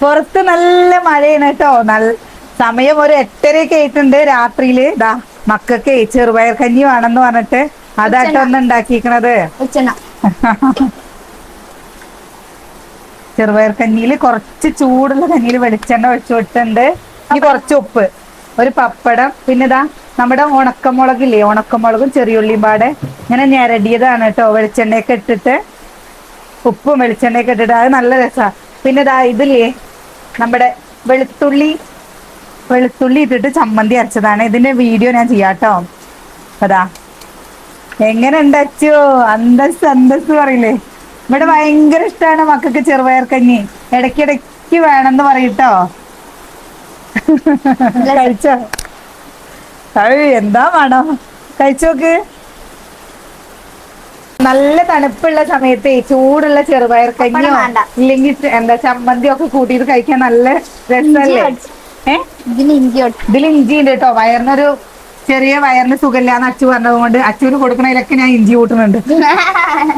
പുറത്ത് നല്ല മഴയാണ് കേട്ടോ. നല്ല സമയം ഒരു എട്ടരയൊക്കെ ആയിട്ടുണ്ട് രാത്രിയിൽ. ഇതാ മക്കൾക്ക് ചെറുപയർ കഞ്ഞി വേണമെന്ന് പറഞ്ഞിട്ട് അതാട്ടോ ഒന്ന് ഉണ്ടാക്കിക്കണത് വെച്ചെണ്ണ ചെറുപയർ കഞ്ഞിയിൽ കുറച്ച് ചൂടുള്ള കഞ്ഞിയിൽ വെളിച്ചെണ്ണ ഒഴിച്ചു കൊടുത്തിട്ടുണ്ട്. ഇനി കുറച്ച് ഉപ്പ്. ഒരു പപ്പടം. പിന്നെ ഇതാ നമ്മുടെ ഉണക്കമുളകില്ലേ? ഉണക്കമുളകും ചെറിയുള്ളിയും പാടെ. ഇങ്ങനെ ഞരടിയതാണ് കേട്ടോ വെളിച്ചെണ്ണയൊക്കെ ഇട്ടിട്ട്. ഉപ്പും വെളിച്ചെണ്ണയൊക്കെ ഇട്ടിട്ട് അത് നല്ല രസമാണ് പിന്നെ ഇതാ ഇതില്ലേ നമ്മുടെ വെളുത്തുള്ളി വെളുത്തുള്ളി ഇട്ടിട്ട് ചമ്മന്തി അരച്ചതാണ്. ഇതിന്റെ വീഡിയോ ഞാൻ ചെയ്യാട്ടോ. അതാ. എങ്ങനെ ഉണ്ടച്ചോ അന്തസ് അന്തസ് പറയില്ലേ? ഇവിടെ ഭയങ്കര ഇഷ്ടമാണ് മക്കൾക്ക് ചെറുപയർ കഞ്ഞി. ഇടയ്ക്കിടയ്ക്ക് വേണമെന്ന് പറയട്ടോ. കഴിച്ചോ? എന്താ വേണം കഴിച്ചോക്ക്? നല്ല തണുപ്പുള്ള സമയത്ത് ചൂടുള്ള ചെറുപയർ കഞ്ഞിയോ. ഇല്ലെങ്കിൽ എന്താ ചമ്മന്തി ഒക്കെ കൂട്ടിയിട്ട് കഴിക്കാൻ നല്ല രസമല്ലേ ഇതിൽ ഇഞ്ചി ഉണ്ട് കേട്ടോ. വയറിനൊരു ചെറിയ വയറിന് സുഖമില്ലാന്ന് അച്ചു പറഞ്ഞത് കൊണ്ട് അച്ചുവിന് കൊടുക്കണതിലൊക്കെ ഞാൻ ഇഞ്ചി കൂട്ടുന്നുണ്ട്.